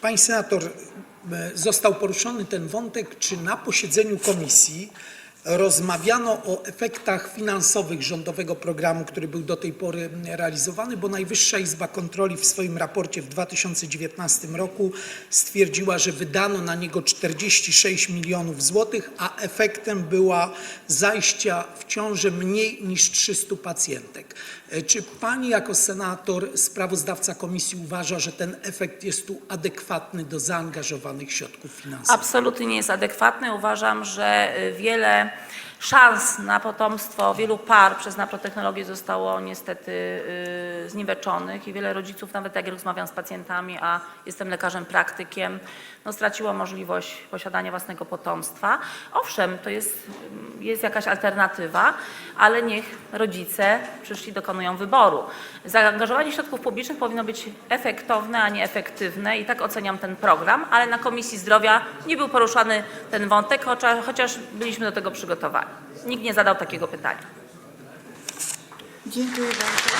Pani senator, e, został poruszony ten wątek, czy na posiedzeniu komisji rozmawiano o efektach finansowych rządowego programu, który był do tej pory realizowany, bo Najwyższa Izba Kontroli w swoim raporcie w 2019 roku stwierdziła, że wydano na niego 46 milionów złotych, a efektem była zajścia w ciążę mniej niż 300 pacjentek. E, Czy pani jako senator, sprawozdawca komisji uważa, że ten efekt jest tu adekwatny do zaangażowanych środków finansowych? Absolutnie nie jest adekwatny. Uważam, że y, wiele szans na potomstwo wielu par przez naprotechnologię zostało niestety y, zniweczonych i wiele rodziców, nawet jak rozmawiam z pacjentami, a jestem lekarzem praktykiem, no, straciło możliwość posiadania własnego potomstwa. Owszem, to jest, jest jakaś alternatywa, ale niech rodzice przyszli dokonują wyboru. Zaangażowanie środków publicznych powinno być efektowne, a nie efektywne i tak oceniam ten program, ale na Komisji Zdrowia nie był poruszany ten wątek, chociaż, chociaż byliśmy do tego przygotowani. Nikt nie zadał takiego pytania. Dziękuję bardzo.